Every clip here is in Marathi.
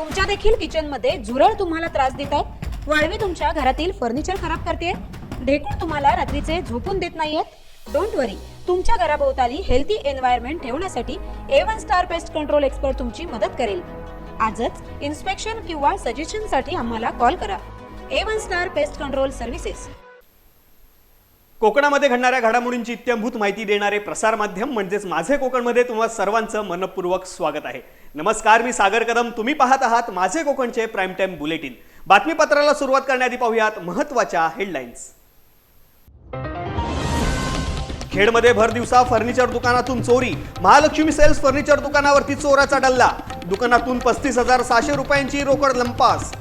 तुमच्या देखील किचनमध्ये झुरळ तुम्हाला त्रास देत आहेत. वाळवी तुमच्या घरातील फर्निचर खराब करते ढेकूळ तुम्हाला रात्रीचे झोपून देत नाहीयेत. डोंट वरी तुमच्या घराभोवताली हेल्थी एन्व्हायरमेंट ठेवण्यासाठी A one star pest control expert तुमची मदत करेल. आजच इन्स्पेक्शन किंवा सजेशनसाठी आम्हाला कॉल करा. A one star pest control services कोकणामध्ये घडणाऱ्या घडामोडींची इत्यंभूत माहिती देणारे प्रसारमाध्यम म्हणजेच माझे कोकणमध्ये तुम्हा सर्वांचं मनपूर्वक स्वागत आहे. नमस्कार मी सागर कदम. तुम्ही पाहत आहात माझे कोकणचे प्राईम टाईम बुलेटिन. बातमीपत्राला सुरुवात करण्याआधी पाहूयात महत्त्वाच्या हेडलाईन्स खेडमध्ये भर दिवसा फर्निचर दुकानातून चोरी. महालक्ष्मी सेल्स फर्निचर दुकानावरती चोराचा डल्ला. दुकानातून पस्तीस हजार सहाशे रुपयांची रोकड लंपास.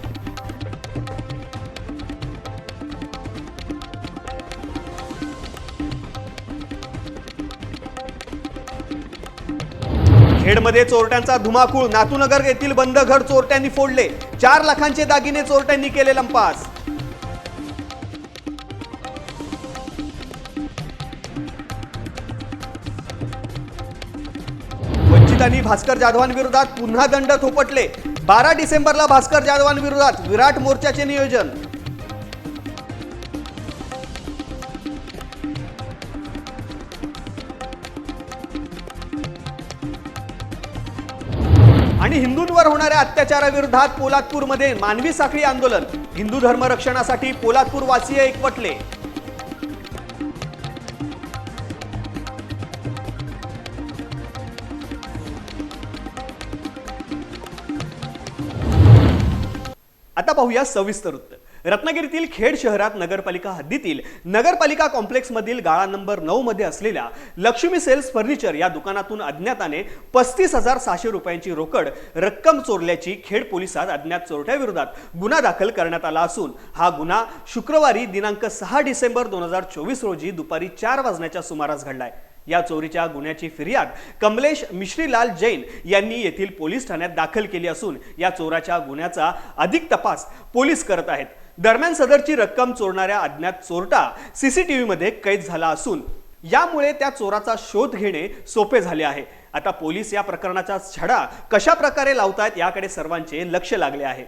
खेडमध्ये चोरट्यांचा धुमाकूळ. नातूनगर येथील बंद घर चोरट्यांनी फोडले. चार लाखांचे दागिने चोरट्यांनी केले लंपास. वंचितांनी भास्कर जाधवांविरोधात पुन्हा दंड थोपटले. बारा डिसेंबरला भास्कर जाधवांविरोधात विराट मोर्चाचे नियोजन. हिंदूंवर होणाऱ्या अत्याचाराविरोधात पोलादपूरमध्ये मानवी साखळी आंदोलन. हिंदू धर्म रक्षणासाठी पोलादपूर वासीय एकवटले. आता पाहूया सविस्तर वृत्त रत्नागिरीतील खेड शहरात नगरपालिका हद्दीतील नगरपालिका कॉम्प्लेक्समधील गाळा नंबर नऊ मध्ये असलेल्या लक्ष्मी सेल्स फर्निचर या दुकानातून अज्ञाताने पस्तीस हजार सहाशे रुपयांची रोकड रक्कम चोरल्याची खेड पोलिसात अज्ञात चोरट्याविरोधात गुन्हा दाखल करण्यात आला असून हा गुन्हा शुक्रवारी दिनांक सहा डिसेंबर दोन हजार चोवीस रोजी दुपारी चार वाजण्याच्या सुमारास घडलाय. या चोरीच्या गुन्ह्याची फिर्याद कमलेश मिश्रीलाल जैन यांनी येथील पोलीस ठाण्यात दाखल केली असून या चोराच्या गुन्ह्याचा अधिक तपास पोलीस करत आहेत. दरम्यान सदरची रक्कम चोरणाऱ्या अज्ञात चोरटा सीसीटीव्हीमध्ये कैद झाला असून यामुळे त्या चोराचा शोध घेणे सोपे झाले आहे. आता पोलीस या प्रकरणाचा छडा कशा प्रकारे लावतायत याकडे सर्वांचे लक्ष लागले आहे.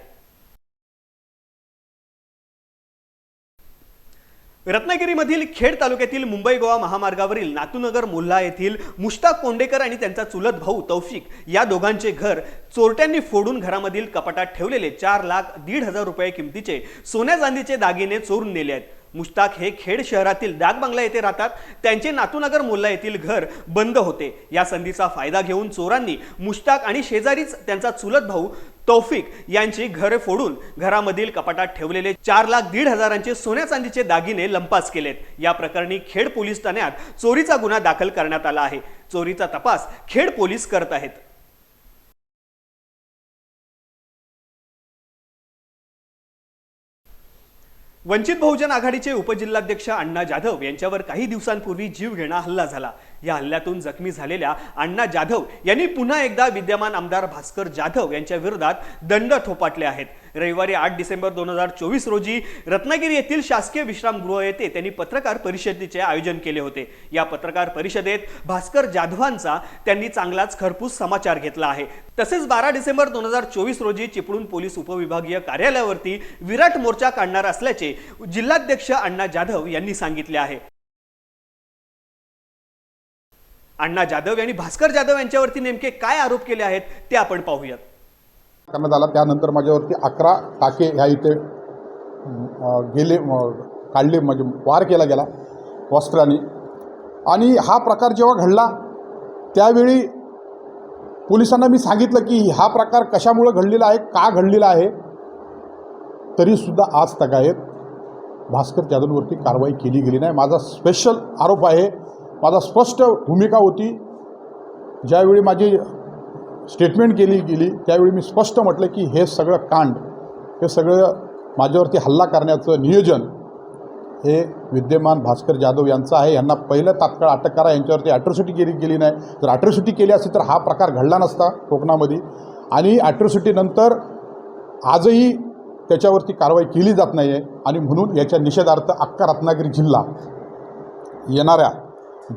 रत्नागिरीमधील खेड तालुक्यातील मुंबई गोवा महामार्गावरील नातूनगर मोल्हा येथील मुश्ताक कोंडेकर आणि त्यांचा चुलत भाऊ तौफिक या दोघांचे घर चोरट्यांनी फोडून घरामधील कपाटात ठेवलेले चार लाख दीड हजार रुपये किमतीचे सोन्या चांदीचे दागिने चोरून नेले आहेत. मुश्ताक हे खेड शहरातील डाक बंगला येथे राहतात. त्यांचे नातूनगर मोल्हा येथील घर बंद होते. या संधीचा फायदा घेऊन चोरांनी मुश्ताक आणि शेजारीच त्यांचा चुलत भाऊ तौफिक यांची घरे फोडून घरामधील कपाटात ठेवलेले चार लाख दीड हजारांचे सोन्या चांदीचे दागिने लंपास केलेत. या प्रकरणी खेड पोलीस ठाण्यात चोरीचा गुन्हा दाखल करण्यात आला आहे. चोरीचा तपास खेड पोलीस करत आहेत. वंचित बहुजन आघाडीचे उपजिल्हाध्यक्ष अण्णा जाधव यांच्यावर काही दिवसांपूर्वी जीवघेणा हल्ला झाला. या हल्ल्यातून जखमी झालेल्या अण्णा जाधव यांनी पुन्हा एकदा विद्यमान आमदार भास्कर जाधव यांच्या विरोधात दंड थोपाटले आहेत. रविवारी आठ डिसेंबर दोन हजार चोवीस रोजी रत्नागिरी येथील शासकीय विश्रामगृह येथे त्यांनी पत्रकार परिषदेचे आयोजन केले होते. या पत्रकार परिषदेत भास्कर जाधवांचा त्यांनी चांगलाच खरपूस समाचार घेतला आहे. तसेच बारा डिसेंबर दोन हजार चोवीस रोजी चिपळूण पोलीस उपविभागीय कार्यालयावरती विराट मोर्चा काढणार असल्याचे जिल्हाध्यक्ष अण्णा जाधव यांनी सांगितले आहे. अण्णा जाधव यांनी भास्कर जाधव यांच्यावरती नेमके काय आरोप केले आहेत ते आपण पाहूयात. करण्यात आला त्यानंतर माझ्यावरती अकरा टाके ह्या इथे गेले काढले म्हणजे वार केला गेला वस्त्राने. आणि हा प्रकार जेव्हा घडला त्यावेळी पोलिसांना मी सांगितलं की हा प्रकार कशामुळं घडलेला आहे का घडलेला आहे तरीसुद्धा आज तगायत भास्कर जाधववरती कारवाई केली गेली नाही. माझा स्पेशल आरोप आहे माझा स्पष्ट भूमिका होती. ज्यावेळी माझी स्टेटमेंट केली गेली त्यावेळी मी स्पष्ट म्हटलं की हे सगळं कांड हे सगळं माझ्यावरती हल्ला करण्याचं नियोजन हे विद्यमान भास्कर जाधव यांचं आहे. यांना पहिलं तात्काळ अटक करा यांच्यावरती ॲट्रॉसिटी केली गेली नाही. जर ॲट्रॉसिटी केली असती तर हा प्रकार घडला नसता कोकणामध्ये. आणि ॲट्रॉसिटीनंतर आजही त्याच्यावरती कारवाई केली जात नाही आहे आणि म्हणून याच्या निषेधार्थ अक्का रत्नागिरी जिल्हा येणाऱ्या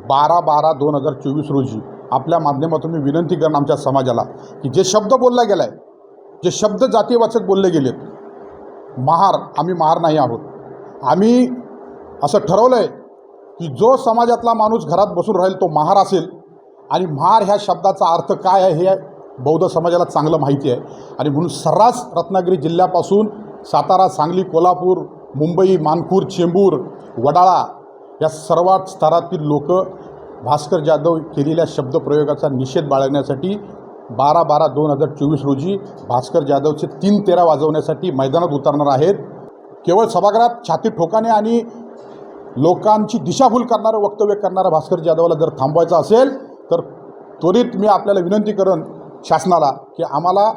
बारा बारा दोन हजार चोवीस रोजी आपल्या माध्यमातून मी विनंती करणं आमच्या समाजाला की जे शब्द बोलला गेला आहे जे शब्द जातीवाचक बोलले गेलेत महार आम्ही महार नाही आहोत. आम्ही असं ठरवलं आहे की जो समाजातला माणूस घरात बसून राहील तो महार असेल. आणि महार ह्या शब्दाचा अर्थ काय आहे हे बौद्ध समाजाला चांगलं माहिती आहे. आणि म्हणून सर्रास रत्नागिरी जिल्ह्यापासून सातारा सांगली कोल्हापूर मुंबई मानपूर चेंबूर वडाळा या सर्वात स्तरातील लोक भास्कर जाधव केलेल्या शब्दप्रयोगाचा निषेध बाळगण्यासाठी बारा बारा दोन हजार चोवीस रोजी भास्कर जाधवचे तीन तेरा वाजवण्यासाठी मैदानात उतरणार आहेत. केवळ सभागृहात छाती ठोकाने आणि लोकांची दिशाभूल करणारं वक्तव्य करणारा भास्कर जाधवला जर थांबवायचं असेल तर त्वरित मी आपल्याला विनंती करेन शासनाला की आम्हाला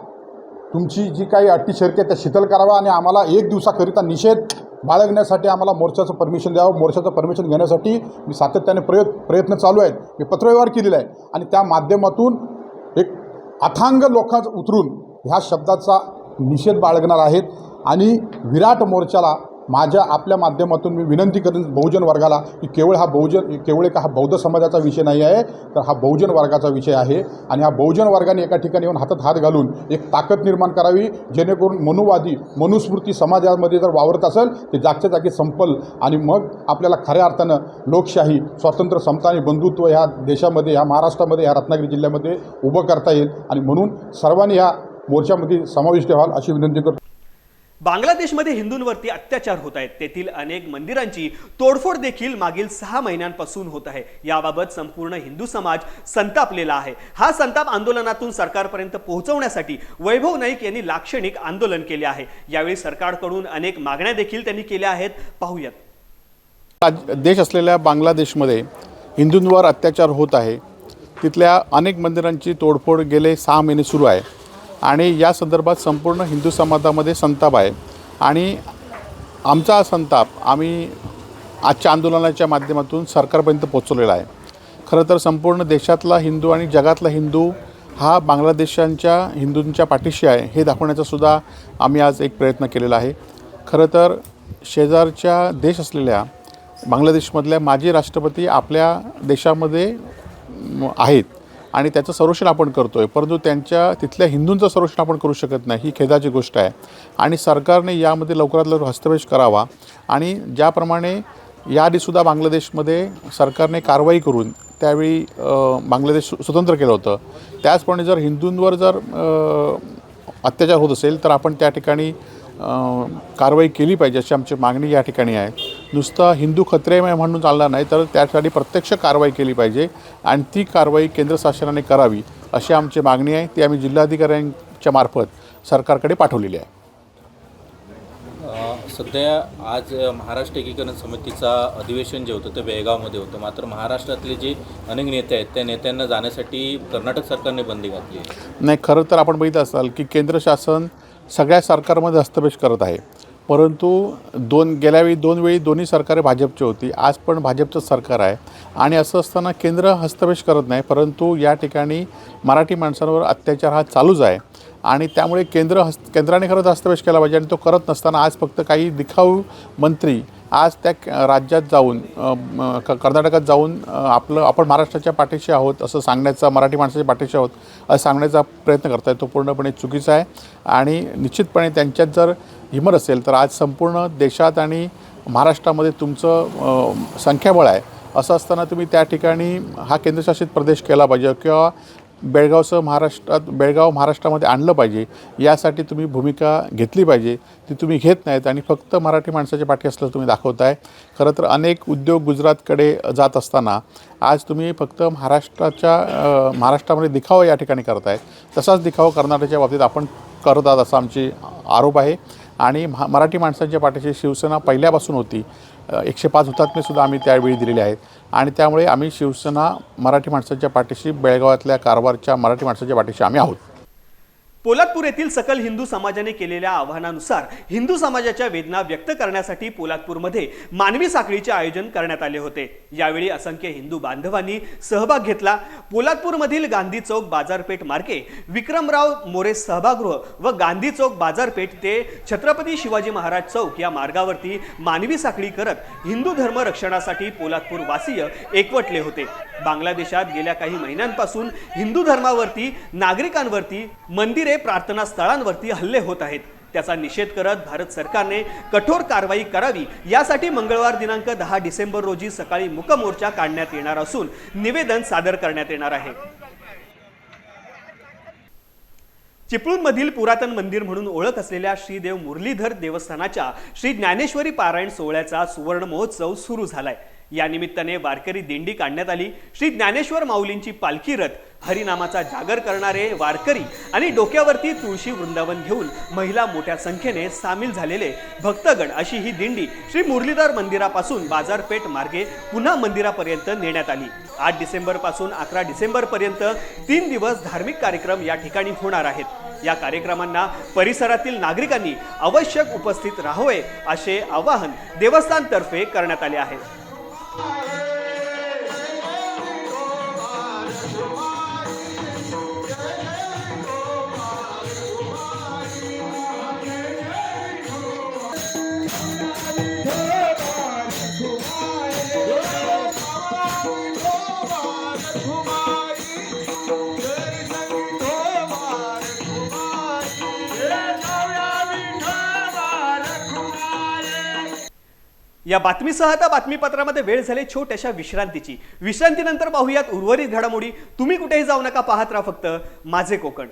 तुमची जी काही अटी शर्ती आहे त्या शिथल कराव्या आणि आम्हाला एक दिवसाकरिता निषेध बाळगण्यासाठी आम्हाला मोर्चाचं परमिशन द्यावं. मोर्चाचं परमिशन घेण्यासाठी मी सातत्याने प्रयत् प्रयत्न चालू आहेत. मी पत्रव्यवहार केलेला आहे. आणि त्या माध्यमातून एक अथांग लोकांच उतरून ह्या शब्दाचा निषेध बाळगणार आहेत. आणि विराट मोर्चाला माझ्या आपल्या माध्यमातून मी विनंती करेन बहुजन वर्गाला की केवळ हा बहुजन केवळ एक हा बौद्ध समाजाचा विषय नाही आहे तर हा बहुजन वर्गाचा विषय आहे. आणि हा बहुजन वर्गाने एका ठिकाणी येऊन हातात हात घालून एक ताकद निर्माण करावी जेणेकरून मनुवादी मनुस्मृती समाजामध्ये जर वावरत असेल ते जागच्या जागी संपल आणि मग आपल्याला खऱ्या अर्थानं लोकशाही स्वातंत्र्य समता आणि बंधुत्व ह्या देशामध्ये ह्या महाराष्ट्रामध्ये ह्या रत्नागिरी जिल्ह्यामध्ये उभं करता येईल. आणि म्हणून सर्वांनी ह्या मोर्चामध्ये समाविष्ट व्हाल अशी विनंती करतो. बांगलादेशमध्ये हिंदूंवरती अत्याचार होत आहेत. तेथील अनेक मंदिरांची तोडफोड देखील मागील सहा महिन्यांपासून होत आहे. याबाबत संपूर्ण हिंदू समाज संतापलेला आहे. हा संताप आंदोलनातून सरकारपर्यंत पोहोचवण्यासाठी वैभव नाईक यांनी लाक्षणिक आंदोलन केले आहे. यावेळी सरकारकडून अनेक मागण्या देखील त्यांनी केल्या आहेत. पाहूयात. देश असलेल्या बांगलादेशमध्ये हिंदूंवर अत्याचार होत आहे. तिथल्या अनेक मंदिरांची तोडफोड गेले सहा महिने सुरू आहे. आणि या संदर्भात संपूर्ण हिंदू समाजामध्ये संताप आहे. आणि आमचा हा संताप आम्ही आजच्या आंदोलनाच्या माध्यमातून सरकारपर्यंत पोचवलेला आहे. खरं तर संपूर्ण देशातला हिंदू आणि जगातला हिंदू हा बांगलादेशांच्या हिंदूंच्या पाठीशी आहे हे दाखवण्याचा सुद्धा आम्ही आज एक प्रयत्न केलेला आहे. खरं तर शेजारच्या देश असलेल्या बांगलादेशमधल्या माजी राष्ट्रपती आपल्या देशामध्ये आहेत. आणि त्याचं संरक्षण आपण करतो आहे परंतु त्यांच्या तिथल्या हिंदूंचं संरक्षण आपण करू शकत नाही. ही खेदाची गोष्ट आहे. आणि सरकारने यामध्ये लवकरात लवकर हस्तक्षेप करावा. आणि ज्याप्रमाणे याआधीसुद्धा बांगलादेशमध्ये सरकारने कारवाई करून त्यावेळी बांगलादेश स्वतंत्र केलं होतं. त्याचप्रमाणे जर हिंदूंवर जर अत्याचार होत असेल तर आपण त्या ठिकाणी कारवाई केली पाहिजे अशी आमची मागणी या ठिकाणी आहे. नुसतं हिंदू खत्रे में म्हणून चालणार नाही तर त्यासाठी प्रत्यक्ष कारवाई केली पाहिजे आणि ती कारवाई केंद्र शासनाने करावी अशी आमची मागणी आहे. ती आम्ही जिल्हाधिकाऱ्यांच्या मार्फत सरकारकडे पाठवलेली आहे. सध्या आज महाराष्ट्र एकीकरण समितीचा अधिवेशन जे होतं ते बेळगावमध्ये होतं. मात्र महाराष्ट्रातले जे अनेक नेते आहेत त्या नेत्यांना जाण्यासाठी कर्नाटक सरकारने बंदी घातली नाही खरं तर आपण बघितलं असाल की केंद्र शासन सगळ्या सरकारमध्ये हस्तक्षेप करत आहे. परंतु दोन गेल्यावेळी दोन वेळी दोन्ही सरकारे भाजपची होती. आज पण भाजपचं सरकार आहे. आणि असं असताना केंद्र हस्तक्षेप करत नाही परंतु या ठिकाणी मराठी माणसांवर अत्याचार हा चालूच आहे. आणि त्यामुळे केंद्र हस्त केंद्राने खरंच हस्तक्षेप केला पाहिजे आणि तो करत नसताना आज फक्त काही दिखाऊ मंत्री आज त्या राज्यात जाऊन क- कर्नाटकात जाऊन आपलं आपण महाराष्ट्राच्या पाठीशी आहोत असं सांगण्याचा मराठी माणसाच्या पाठीशी आहोत असं सांगण्याचा प्रयत्न करताय तो पूर्णपणे चुकीचा आहे. आणि निश्चितपणे त्यांच्यात जर हिमर असेल तर आज संपूर्ण देशात आणि महाराष्ट्रामध्ये तुमचं संख्याबळ आहे. असं असताना तुम्ही त्या ठिकाणी हा केंद्रशासित प्रदेश केला पाहिजे किंवा बेळगावचं महाराष्ट्रात बेळगाव महाराष्ट्रामध्ये आणलं पाहिजे यासाठी तुम्ही भूमिका घेतली पाहिजे ती तुम्ही घेत नाहीत आणि फक्त मराठी माणसाच्या पाठी असल्याचं तुम्ही दाखवताय. खरं तर अनेक उद्योग गुजरातकडे जात असताना आज तुम्ही फक्त महाराष्ट्राच्या महाराष्ट्रामध्ये दिखावा या ठिकाणी करताय. तसाच दिखावा कर्नाटकच्या बाबतीत आपण करत आहात असा आमची आरोप आहे. आणि महा मराठी माणसांच्या पाठीशी शिवसेना पहिल्यापासून होती. एकशे पाच हुतात्मेसुद्धा आम्ही त्यावेळी दिलेले आहेत. आणि त्यामुळे आम्ही शिवसेना मराठी माणसाच्या पाठीशी बेळगावातल्या कारवारच्या मराठी माणसाच्या पाठीशी आम्ही आहोत. पोलादपूर येथील सकल हिंदू समाजाने केलेल्या आवाहनानुसार हिंदू समाजाच्या वेदना व्यक्त करण्यासाठी पोलादपूरमध्ये मानवी साखळीचे आयोजन करण्यात आले होते. यावेळी असंख्य हिंदू बांधवांनी सहभाग घेतला. पोलादपूरमधील गांधी चौक बाजारपेठ मार्गे विक्रमराव मोरे सहभागृह व गांधी चौक बाजारपेठ ते छत्रपती शिवाजी महाराज चौक या मार्गावरती मानवी साखळी करत हिंदू धर्म रक्षणासाठी पोलादपूर वासीय एकवटले होते. बांगलादेशात गेल्या काही महिन्यांपासून हिंदू धर्मावरती नागरिकांवरती मंदिरे प्रार्थना स्थळांवरती हल्ले होत आहेत. त्याचा निषेध करत भारत सरकारने कठोर कारवाई करावी यासाठी मंगळवार दिनांक दहा डिसेंबर रोजी सकाळी मुकमोर्चा काढण्यात येणार असून निवेदन सादर करण्यात येणार आहे. चिपळूणमधील पुरातन मंदिर म्हणून ओळख असलेल्या श्रीदेव मुरलीधर देवस्थानाच्या श्री ज्ञानेश्वरी पारायण सोहळ्याचा सुवर्ण महोत्सव सुरू झालाय. या निमित्ताने वारकरी दिंडी काढण्यात आली. श्री ज्ञानेश्वर माऊलींची पालखी रथ हरिनामाचा जागर करणारे वारकरी आणि डोक्यावरती तुळशी वृंदावन घेऊन महिला मोठ्या संख्येने सामील झालेले भक्तगण अशी ही दिंडी श्री मुरलीधर मंदिरापासून बाजारपेठ मार्गे पुन्हा मंदिरापर्यंत नेण्यात आली. आठ डिसेंबरपासून अकरा डिसेंबरपर्यंत तीन दिवस धार्मिक कार्यक्रम या ठिकाणी होणार आहेत. या कार्यक्रमांना परिसरातील नागरिकांनी आवश्यक उपस्थित राहावे असे आवाहन देवस्थानतर्फे करण्यात आले आहे. Oh, या बातमीसह आता बातमीपत्रामध्ये वेळ झाली छोट्याशा विश्रांतीची. विश्रांतीनंतर पाहूयात उर्वरित घडामोडी. तुम्ही कुठेही जाऊ नका पाहत राहा फक्त माझे कोकण.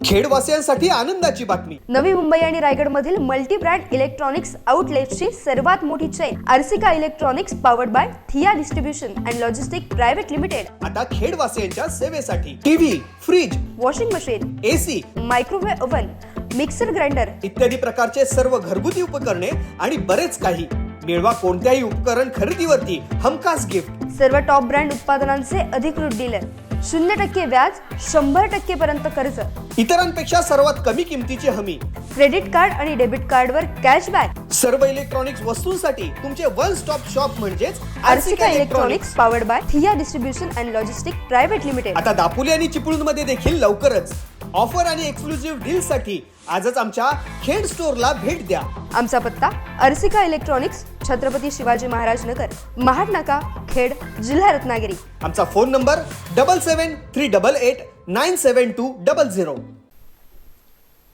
खेडवासियांसाठी आनंदाची बातमी. नवी मुंबई आणि रायगडमधील मल्टी ब्रँड इलेक्ट्रॉनिक्स आउटलेट्सची सर्वात मोठी chain Arsika electronics powered by Thea distribution and logistic private limited. आता खेडवासियांच्या सेवेसाठी TV fridge washing machine AC microwave oven mixer grinder इत्यादी प्रकारचे सर्व घरगुती उपकरणे आणि बरेच काही. मिळवा कोणत्याही उपकरण खरेदीवरती. हमखास गिफ्ट सर्व टॉप ब्रँड उत्पादनांचे अधिकृत डीलर शून्य टक्के व्याज शंभर टक्के पर्यंत कर्ज. इतरांपेक्षा सर्वात कमी किमतीची हमी. क्रेडिट कार्ड आणि डेबिट कार्डवर कॅशबॅक सर्व इलेक्ट्रॉनिक्स वस्तूंसाठी तुमचे वन स्टॉप शॉप म्हणजेच Arsika electronics powered by Thea distribution and logistic private limited आता दापोली आणि चिपळूणमध्ये देखील लवकरच. ऑफर आणि एक्सक्लुझिव्ह डील साठी आजच आमच्या खेड स्टोअरला भेट द्या. आमचा पत्ता अर्सिका इलेक्ट्रॉनिक्स छत्रपती शिवाजी महाराज नगर महाड नाका खेड जिल्हा रत्नागिरी. आमचा phone number double seven three double eight nine seven two double zero.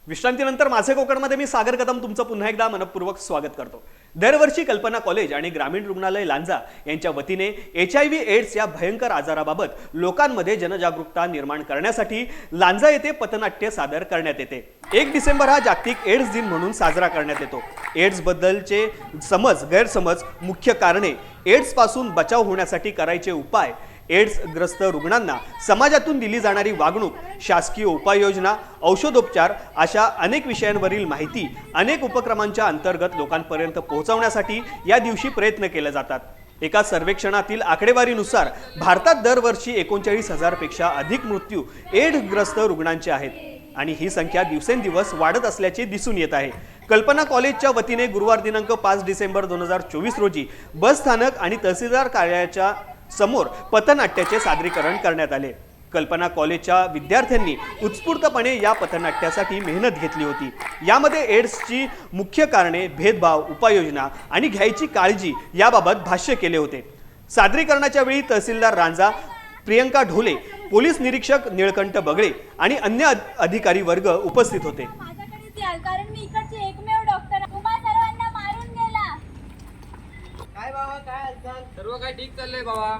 विश्रांतीनंतर माझे कोकणमध्ये मी सागर कदम तुमचं पुन्हा एकदा मनपूर्वक स्वागत करतो. दरवर्षी कल्पना कॉलेज आणि ग्रामीण रुग्णालय लांजा यांच्या वतीने एच आय व्ही एड्स या भयंकर आजाराबाबत लोकांमध्ये जनजागरूकता निर्माण करण्यासाठी लांजा येथे पथनाट्य सादर करण्यात येते. एक डिसेंबर हा जागतिक एड्स दिन म्हणून साजरा करण्यात येतो. एड्सबद्दलचे समज गैरसमज मुख्य कारणे एड्सपासून बचाव होण्यासाठी करायचे उपाय एड्सग्रस्त रुग्णांना समाजातून दिली जाणारी वागणूक शासकीय उपाययोजना औषधोपचार अशा अनेक विषयांवरील माहिती अनेक उपक्रमांच्या अंतर्गत लोकांपर्यंत पोहोचवण्यासाठी या दिवशी प्रयत्न केले जातात. एका सर्वेक्षणातील आकडेवारीनुसार भारतात दरवर्षी एकोणचाळीस हजारपेक्षा अधिक मृत्यू एड्सग्रस्त रुग्णांचे आहेत आणि ही संख्या दिवसेंदिवस वाढत असल्याचे दिसून येत आहे. कल्पना कॉलेजच्या वतीने गुरुवार दिनांक पाच डिसेंबर दोन हजार चोवीस रोजी बस स्थानक आणि तहसीलदार कार्यालयाच्या समोर पथनाट्याचे सादरीकरण करण्यात आले. कल्पना कॉलेजच्या विद्यार्थ्यांनी उत्स्फूर्तपणे या पथनाट्यासाठी मेहनत घेतली होती. यामध्ये एड्सची मुख्य कारणे भेदभाव उपाययोजना आणि घ्यायची काळजी याबाबत भाष्य केले होते. सादरीकरणाच्या वेळी तहसीलदार रांजा प्रियंका ढोले पोलीस निरीक्षक निळकंठ बगळे आणि अन्य अधिकारी वर्ग उपस्थित होते माझ्याकडेच याल कारण मी इकडचे एकमेव डॉक्टर तुम्हा सर्वांना मारून गेला काय बाबा काय हालचाल सर्व काय ठीक चाललंय बाबा.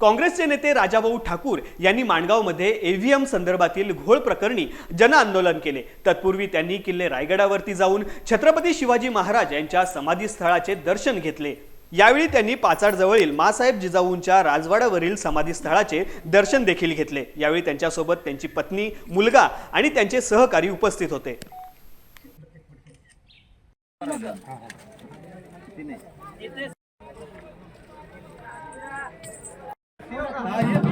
काँग्रेसचे नेते राजाभाऊ ठाकूर यांनी माणगावमध्ये एव्हीएम संदर्भातील घोळ प्रकरणी जनआंदोलन केले. तत्पूर्वी त्यांनी किल्ले रायगडावरती जाऊन छत्रपती शिवाजी महाराज यांच्या समाधीस्थळाचे दर्शन घेतले. यावेळी त्यांनी पाचाडजवळील मासाहेब जिजाऊंच्या राजवाड्यावरील समाधीस्थळाचे दर्शन देखील घेतले. यावेळी त्यांच्यासोबत त्यांची पत्नी मुलगा आणि त्यांचे सहकारी उपस्थित होते. Iya.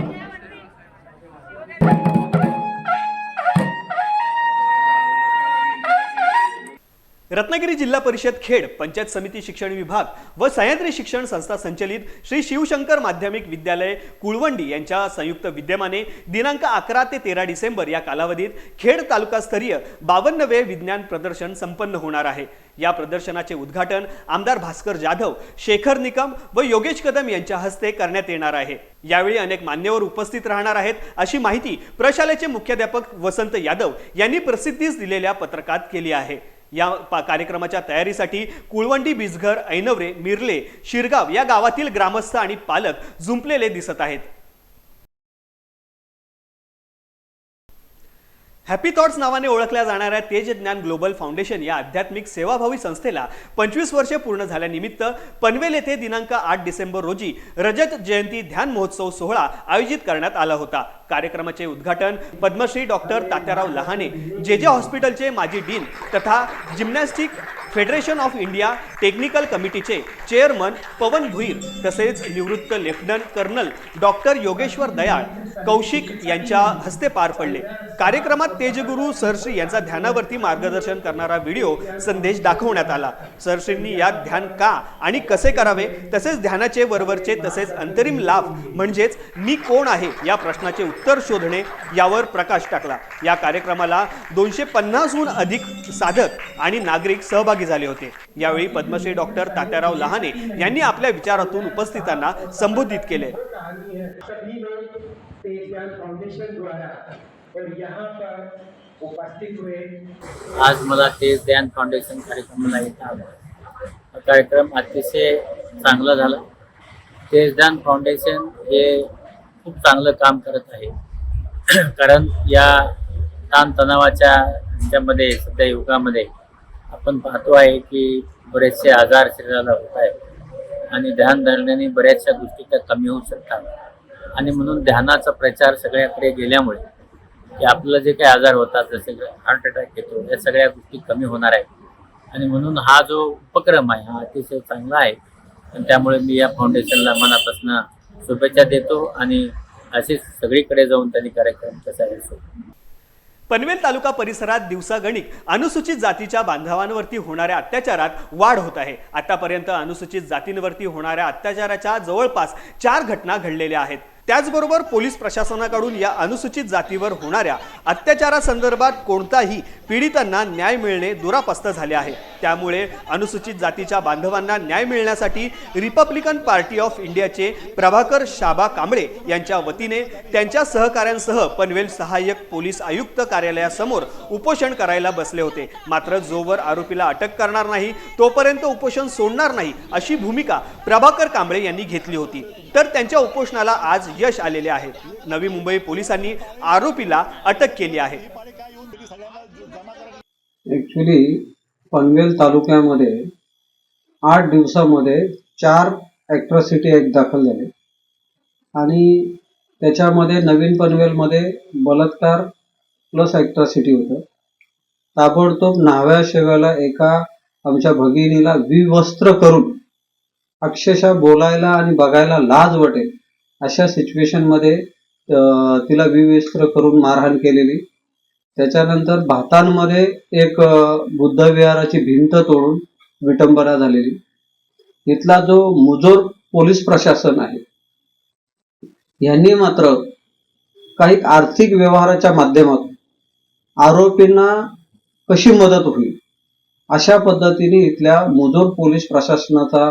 रत्नागिरी जिल्हा परिषद खेड पंचायत समिती शिक्षण विभाग व सह्याद्री शिक्षण संस्था संचलित श्री शिवशंकर माध्यमिक विद्यालय कुळवंडी यांच्या संयुक्त विद्यमाने दिनांक अकरा ते तेरा डिसेंबर या कालावधीत खेड तालुकास्तरीय बावन्नवे विज्ञान प्रदर्शन संपन्न होणार आहे. या प्रदर्शनाचे उद्घाटन आमदार भास्कर जाधव शेखर निकम व योगेश कदम यांच्या हस्ते करण्यात येणार आहे. यावेळी अनेक मान्यवर उपस्थित राहणार आहेत अशी माहिती प्रशालेचे मुख्याध्यापक वसंत यादव यांनी प्रसिद्धीस दिलेल्या पत्रकात केली आहे. या पा- कार्यक्रमाच्या तयारीसाठी कुळवंडी बिजघर ऐनवरे मिरले शिरगाव या गावातील ग्रामस्थ आणि पालक जुंपलेले दिसत आहेत. हॅपी थॉट्स नावाने ओळखल्या जाणाऱ्या तेज ज्ञान ग्लोबल फाउंडेशन या आध्यात्मिक सेवाभावी संस्थेला पंचवीस वर्षे पूर्ण झाल्यानिमित्त पनवेल येथे दिनांक आठ डिसेंबर रोजी रजत जयंती ध्यान महोत्सव सोहळा आयोजित करण्यात आला होता. कार्यक्रमाचे उद्घाटन पद्मश्री डॉक्टर तात्याराव लहाने जे जे हॉस्पिटलचे माजी डीन तथा gymnastic federation of India technical कमिटीचे चेअरमन पवन भुईर तसेच निवृत्त lieutenant colonel doctor Yogeshwar Dayal Kaushik यांच्या हस्ते पार पडले. कार्यक्रमात तेजगुरू सरश्री यांचा ध्यानावरती मार्गदर्शन करणारा व्हिडिओ संदेश दाखवण्यात आला. सरश्रींनी यात ध्यान का आणि कसे करावे? तसेच ध्यानाचे वरवरचे तसेच अंतरिम लाभ म्हणजेच मी कोण आहे या प्रश्नाचे उत्तर शोधणे यावर प्रकाश टाकला. या कार्यक्रमाला दोनशे पन्नासहून अधिक साधक आणि नागरिक सहभागी झाले होते. यावेळी पद्मश्री डॉक्टर तात्याराव लहाने यांनी आपल्या विचारातून उपस्थितांना संबोधित केले. आज मला तेज ध्यान फाउंडेशन कार्यक्रमाला येत कार्यक्रम अतिशय चांगला झाला. तेज ध्यान फाउंडेशन हे खूप चांगलं काम करत आहे. कारण या ताणतणावाच्या ह्याच्यामध्ये सध्या युगामध्ये आपण पाहतो आहे की बरेचसे आजार शरीराला होत आहेत आणि ध्यान धरण्याने बऱ्याचशा गोष्टी त्या कमी होऊ शकतात. आणि म्हणून ध्यानाचा प्रचार सगळ्याकडे गेल्यामुळे की आपल्याला जे काही आजार होतात जसे हार्ट अटॅक येतो या सगळ्या गोष्टी कमी होणार आहेत. आणि म्हणून हा जो उपक्रम आहे हा अतिशय चांगला आहे. आणि त्यामुळे मी या फाउंडेशनला मनापासून शुभेच्छा देतो आणि असेच सगळीकडे जाऊन त्यांनी कार्यक्रम कसा असो पनवेल तालुका परिसरात दिवसागणिक अनुसूचित जातीच्या बांधवांवरती होणाऱ्या अत्याचारात वाढ होत आहे. आतापर्यंत अनुसूचित जातींवरती होणाऱ्या अत्याचाराच्या जवळपास चार घटना घडलेल्या आहेत. त्याचबरोबर पोलीस प्रशासनाकडून या अनुसूचित जातीवर होणाऱ्या अत्याचारासंदर्भात कोणताही पीडितांना न्याय मिळणे दुरापस्त झाले आहे. त्यामुळे अनुसूचित जातीच्या बांधवांना न्याय मिळण्यासाठी रिपब्लिकन पार्टी ऑफ इंडियाचे प्रभाकर शाबा कांबळे यांच्या वतीने त्यांच्या सहकाऱ्यांसह पनवेल सहाय्यक पोलीस आयुक्त कार्यालयासमोर उपोषण करायला बसले होते. मात्र जोवर आरोपीला अटक करणार नाही तोपर्यंत उपोषण सोडणार नाही अशी भूमिका प्रभाकर कांबळे यांनी घेतली होती. तर त्यांच्या उपोषणाला आज यश आलेले आहे. नवी मुंबई पोलिसांनी आरोपीला अटक केली आहे. पनवेल तालुक्यामध्ये आठ दिवसामध्ये चार ॲट्रॉसिटी ॲक्ट दाखल झाले. आणि त्याच्यामध्ये नवीन पनवेलमध्ये बलात्कार प्लस ॲक्ट्रॉसिटी होतं. ताबडतोब न्हाव्या शेव्याला एका आमच्या भगिनीला विवस्त्र करून अक्षरशः बोलायला आणि बघायला लाज वाटेल अशा सिच्युएशनमध्ये तिला विवस्त्र करून मारहाण केलेली. त्याच्यानंतर भातांमध्ये एक बुद्ध विहाराची भिंत तोडून विटंबना झालेली. इथला जो मुजोर पोलीस प्रशासन आहे यांनी मात्र काही आर्थिक व्यवहाराच्या माध्यमातून आरोपींना कशी मदत होईल अशा पद्धतीने इथल्या मुजोर पोलीस प्रशासनाचा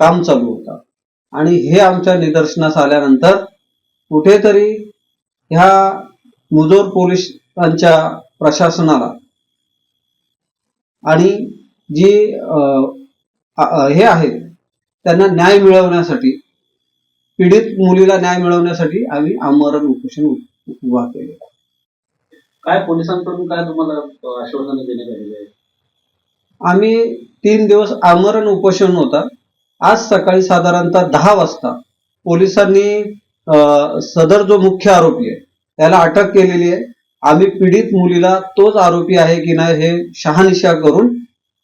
काम चालू होता. आणि हे आमच्या निदर्शनास आल्यानंतर कुठेतरी ह्या मुजोर पोलिसांच्या प्रशासनाला. आणि जी हे आहेत त्यांना न्याय मिळवण्यासाठी पीडित मुलीला न्याय मिळवण्यासाठी आम्ही आमरण उपोषण उभा केले काय पोलिसांकडून काय तुम्हाला आश्वासन देण्यात आलेलं आहे आम्ही तीन दिवस आमरण उपोषण होता. आज सकाळी साधारणतः दहा वाजता पोलिसांनी सदर जो मुख्य आरोपी आहे त्याला अटक केलेली आहे. आम्ही पीडित मुलीला तोच आरोपी आहे की नाही हे शहानिशा करून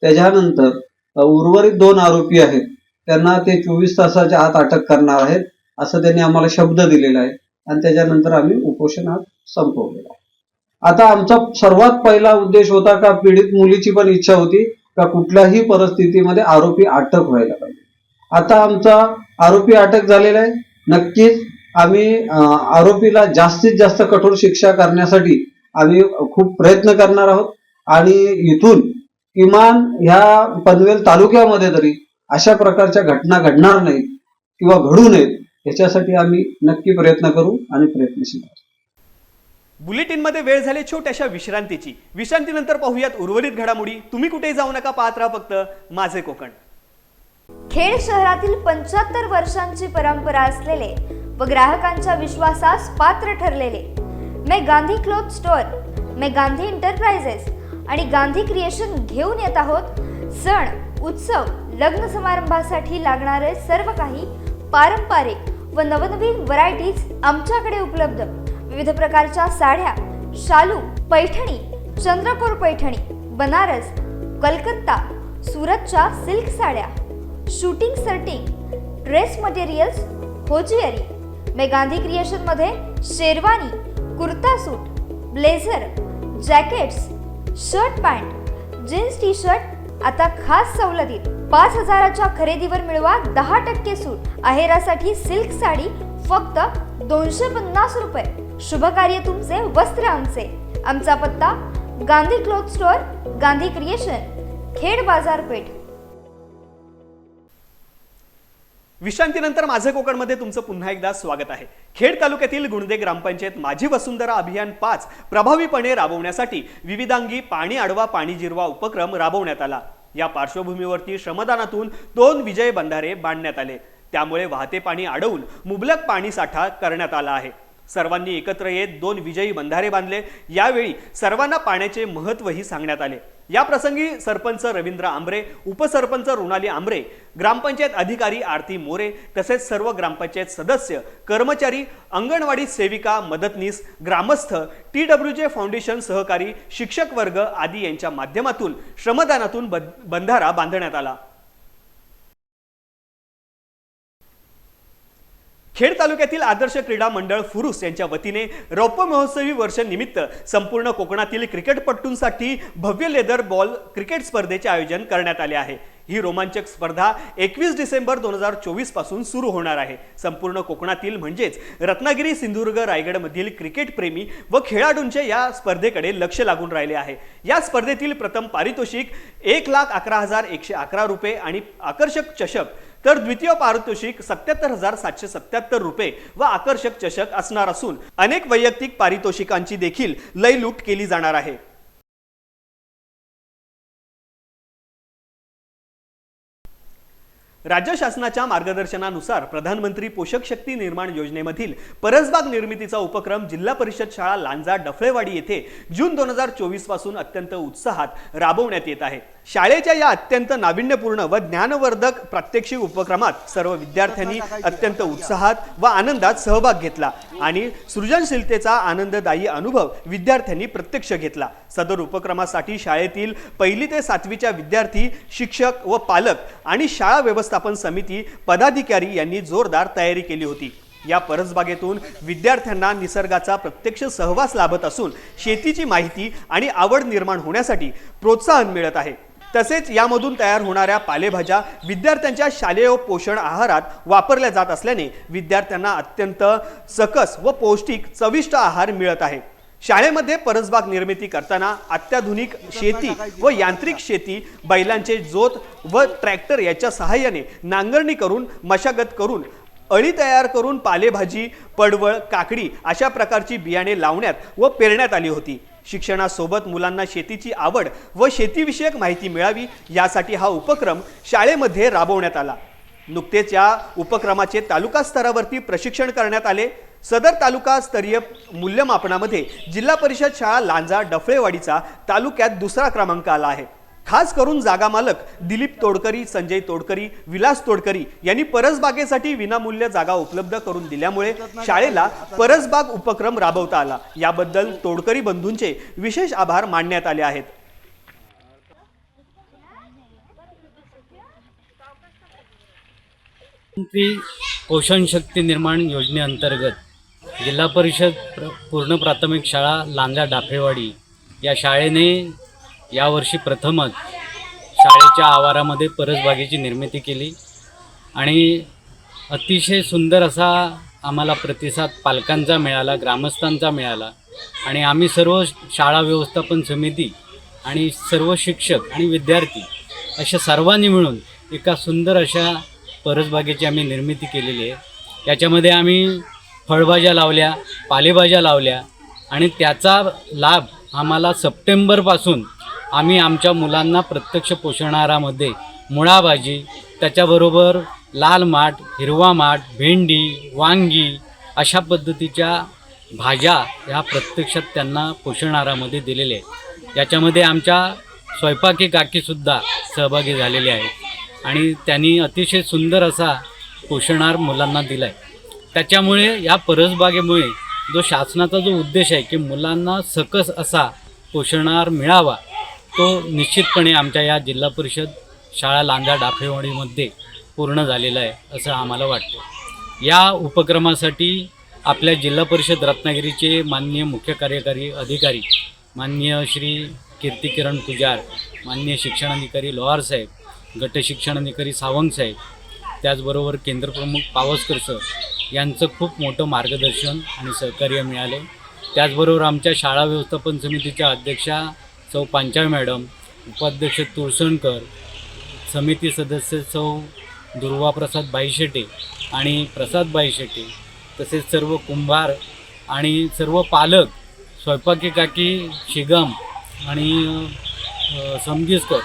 त्याच्यानंतर उर्वरित दोन आरोपी आहेत. त्यांना ते चोवीस तासाच्या आत अटक करणार आहेत असं त्यांनी आम्हाला शब्द दिलेला आहे. आणि त्याच्यानंतर आम्ही उपोषण आज आहे. आता आमचा सर्वात पहिला उद्देश होता का पीडित मुलीची पण इच्छा होती का कुठल्याही परिस्थितीमध्ये आरोपी अटक व्हायला पाहिजे. आता आमचा आरोपी अटक झालेला आहे. नक्कीच आम्ही आरोपीला जास्तीत जास्त कठोर शिक्षा करण्यासाठी आम्ही खूप प्रयत्न करणार आहोत. आणि इथून किमान ह्या पनवेल तालुक्यामध्ये तरी अशा प्रकारच्या घटना घडणार नाहीत किंवा घडू नयेत याच्यासाठी आम्ही नक्की प्रयत्न करू आणि प्रयत्नशील. बुलेटिनमध्ये वेळ झाली छोट्याशा विश्रांतीची. विश्रांतीनंतर पाहूयात उर्वरित घडामोडी. तुम्ही कुठेही जाऊ नका पाहत राहा फक्त माझे कोकण. खेड शहरातील पंच्याहत्तर वर्षांची परंपरा असलेले व ग्राहकांच्या विश्वासास पात्र ठरलेले. मै गांधी क्लोथ स्टोअर मै गांधी इंटरप्राइजेस आणि गांधी क्रिएशन घेऊन येत आहोत. सण उत्सव लग्न समारंभासाठी लागणारे सर्व काही पारंपरिक व नवनवीन व्हरायटीज आमच्याकडे उपलब्ध. विविध प्रकारच्या साड्या शालू पैठणी चंद्रकोर पैठणी बनारस कलकत्ता सुरतच्या सिल्क साड्या shooting shirting dress materials hosiery मे Gandhi क्रिएशनमध्ये sherwani kurta suit blazer jackets shirt pant jeans T shirt आता खास सवलतीत पाच हजाराच्या खरेदीवर मिळवा दहा टक्के सूट. आहेरासाठी सिल्क साडी फक्त दोनशे पन्नास रुपये. शुभकार्य तुमचे वस्त्र आमचे. आमचा पत्ता Gandhi cloth store Gandhi creation Khed बाजारपेठ. विश्रांतीनंतर माझे कोकणमध्ये तुमचं पुन्हा एकदा स्वागत आहे. खेड तालुक्यातील गुणदे ग्रामपंचायत माझी वसुंधरा अभियान पाच प्रभावीपणे राबवण्यासाठी विविधांगी पाणी अडवा पाणी जिरवा उपक्रम राबवण्यात आला. या पार्श्वभूमीवरती श्रमदानातून दोन विजय बंधारे बांधण्यात आले. त्यामुळे वाहते पाणी अडवून मुबलक पाणी साठा करण्यात आला आहे. सर्वांनी एकत्र येत दोन विजयी बंधारे बांधले. यावेळी सर्वांना पाण्याचे महत्त्वही सांगण्यात आले. या प्रसंगी सरपंच रवींद्र आंबरे उपसरपंच रुणाली आंबरे ग्रामपंचायत अधिकारी आरती मोरे तसेच सर्व ग्रामपंचायत सदस्य कर्मचारी अंगणवाडी सेविका मदतनीस ग्रामस्थ टी डब्ल्यू जे फाउंडेशन सहकारी शिक्षक वर्ग आदी यांच्या माध्यमातून श्रमदानातून बंधारा बांधण्यात आला. खेड तालुक्यातील आदर्श क्रीडा मंडळ फुरुस यांच्या वतीने रौप्य महोत्सवी वर्षनिमित्त संपूर्ण कोकणातील क्रिकेटपटूंसाठी भव्य लेदर बॉल क्रिकेट स्पर्धेचे आयोजन करण्यात आले आहे. ही रोमांचक स्पर्धा एकवीस डिसेंबर दोन हजार चोवीसपासून सुरू होणार आहे. संपूर्ण कोकणातील म्हणजेच रत्नागिरी सिंधुदुर्ग रायगडमधील क्रिकेटप्रेमी व खेळाडूंचे या स्पर्धेकडे लक्ष लागून राहिले आहे. या स्पर्धेतील प्रथम पारितोषिक एक लाख अकरा हजार एकशे अकरा रुपये आणि आकर्षक चषक तर द्वितीय पारितोषिक सत्याहत्तर हजार सातशे सत्याहत्तर रुपये व आकर्षक चषक असणार असून अनेक वैयक्तिक पारितोषिकांची देखील लयलूट केली जाणार आहे. राज्य शासनाच्या मार्गदर्शनानुसार प्रधानमंत्री पोषक शक्ती निर्माण योजनेमधील परसबाग निर्मितीचा उपक्रम जिल्हा परिषद शाळा लांजा डफळेवाडी येथे जून दोन हजार चोवीसपासून अत्यंत उत्साहात राबवण्यात येत आहे. शाळेच्या या अत्यंत नाविन्यपूर्ण व ज्ञानवर्धक प्रात्यक्षिक उपक्रमात सर्व विद्यार्थ्यांनी अत्यंत उत्साहात व आनंदात सहभाग घेतला आणि सृजनशीलतेचा आनंददायी अनुभव विद्यार्थ्यांनी प्रत्यक्ष घेतला. सदर उपक्रमासाठी शाळेतील पहिली ते सातवीच्या विद्यार्थी शिक्षक व पालक आणि शाळा व्यवस्थापन समिती पदाधिकारी यांनी जोरदार तयारी केली होती. या परसबागेतून विद्यार्थ्यांना निसर्गाचा प्रत्यक्ष सहवास लाभत असून शेतीची माहिती आणि आवड निर्माण होण्यासाठी प्रोत्साहन मिळत आहे. तसेच यामधून तयार होणाऱ्या पालेभाज्या विद्यार्थ्यांच्या शालेय पोषण आहारात वापरल्या जात असल्याने विद्यार्थ्यांना अत्यंत सकस व पौष्टिक चविष्ट आहार मिळत आहे. शाळेमध्ये परसबाग निर्मिती करताना अत्याधुनिक शेती व यांत्रिक शेती बैलांचे जोत व ट्रॅक्टर याच्या सहाय्याने नांगरणी करून मशागत करून अळी तयार करून पालेभाजी पडवळ काकडी अशा प्रकारची बियाणे लावण्यात व पेरण्यात आली होती. शिक्षणासोबत मुलांना शेतीची आवड व शेतीविषयक माहिती मिळावी यासाठी हा उपक्रम शाळेमध्ये राबवण्यात आला. नुकतेच या उपक्रमाचे तालुका स्तरावरती प्रशिक्षण करण्यात आले. सदर तालुका स्तरीय मूल्यमापनामध्ये जिल्हा परिषद शाळा लांजा डफळेवाडीचा तालुक्यात दुसरा क्रमांक आला आहे. खास करून जागा मालक दिलीप तोडकरी संजय तोडकरी विलास तोडकरी यांनी परसबागेसाठी विनामूल्य जागा उपलब्ध करून दिल्यामुळे शाळेला परसबाग उपक्रम राबवता आला. याबद्दल तोडकरी बंधूंचे विशेष आभार मानण्यात आले आहेत. प्रधानमंत्री पोषण शक्ती निर्माण योजनेअंतर्गत जिल्हा परिषद प्र पूर्ण प्राथमिक शाळा लांजा डाफेवाडी या शाळेने यावर्षी प्रथमच शाळेच्या आवारामध्ये परसबागेची निर्मिती केली. आणि अतिशय सुंदर असा आम्हाला प्रतिसाद पालकांचा मिळाला ग्रामस्थांचा मिळाला. आणि आम्ही सर्व शाळा व्यवस्थापन समिती आणि सर्व शिक्षक आणि विद्यार्थी अशा सर्वांनी मिळून एका सुंदर अशा परसबागेची आम्ही निर्मिती केलेली आहे. याच्यामध्ये आम्ही फळभाज्या लावल्या पालेभाज्या लावल्या आणि त्याचा लाभ आम्हाला सप्टेंबरपासून आम्ही आमच्या मुलांना प्रत्यक्ष पोषणाहारामध्ये मुळाभाजी त्याच्याबरोबर लाल माठ हिरवा माठ भेंडी वांगी अशा पद्धतीच्या भाज्या ह्या प्रत्यक्षात त्यांना पोषणाहारामध्ये दिलेल्या आहेत. याच्यामध्ये आमच्या स्वयंपाकी काकीसुद्धा सहभागी झालेले आहेत आणि त्यांनी अतिशय सुंदर असा पोषणार मुलांना दिला आहे त्याच्यामुळे या परसबागेमुळे जो शासनाचा जो उद्देश आहे की मुलांना सकस असा पोषणाहार मिळावा तो निश्चितपणे आमच्या या जिल्हा परिषद शाळा लांजा डाफेवाडीमध्ये पूर्ण झालेला आहे असं आम्हाला वाटतं. या उपक्रमासाठी आपल्या जिल्हा परिषद रत्नागिरीचे माननीय मुख्य कार्यकारी अधिकारी माननीय श्री कीर्ती किरण पुजार माननीय शिक्षणाधिकारी लोहार साहेब गट शिक्षणाधिकारी सावंत साहेब त्याचबरोबर केंद्रप्रमुख पावसकर सर यांचं खूप मोठं मार्गदर्शन आणि सहकार्य मिळाले. त्याचबरोबर आमच्या शाळा व्यवस्थापन समितीच्या अध्यक्षा सौ पांचाळ मॅडम उपाध्यक्ष तुळसणकर समिती सदस्य सौ दुर्वाप्रसाद बाईशेटे आणि प्रसाद बाईशेटे तसेच सर्व कुंभार आणि सर्व पालक स्वयंपाकी काकी शिगम आणि अ, समगीसकर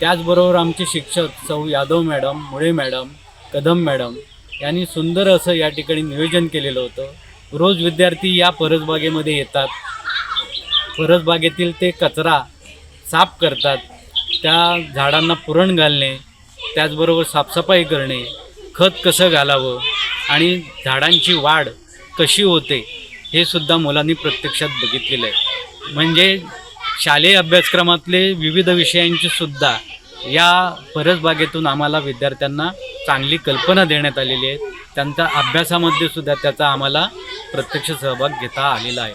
त्याचबरोबर आमचे शिक्षक सौ Yadav madam Mule madam Kadam madam यांनी सुंदर असं या ठिकाणी नियोजन केलेलं होतं. रोज विद्यार्थी या परसबागेमध्ये येतात. परसबागेतील ते कचरा साफ करतात. त्या झाडांना पुरण घालणे त्याचबरोबर साफसफाई करणे खत कसं घालावं आणि झाडांची वाढ कशी होते हे सुद्धा मुलांनी प्रत्यक्षात बघितलेलं आहे. म्हणजे शालेय अभ्यासक्रमातले विविध विषयांची सुद्धा या परसबागेतून आम्हाला विद्यार्थ्यांना चांगली कल्पना देण्यात आलेली आहे. त्यांच्या अभ्यासामध्ये सुद्धा त्याचा आम्हाला प्रत्यक्ष सहभाग घेता आलेला आहे.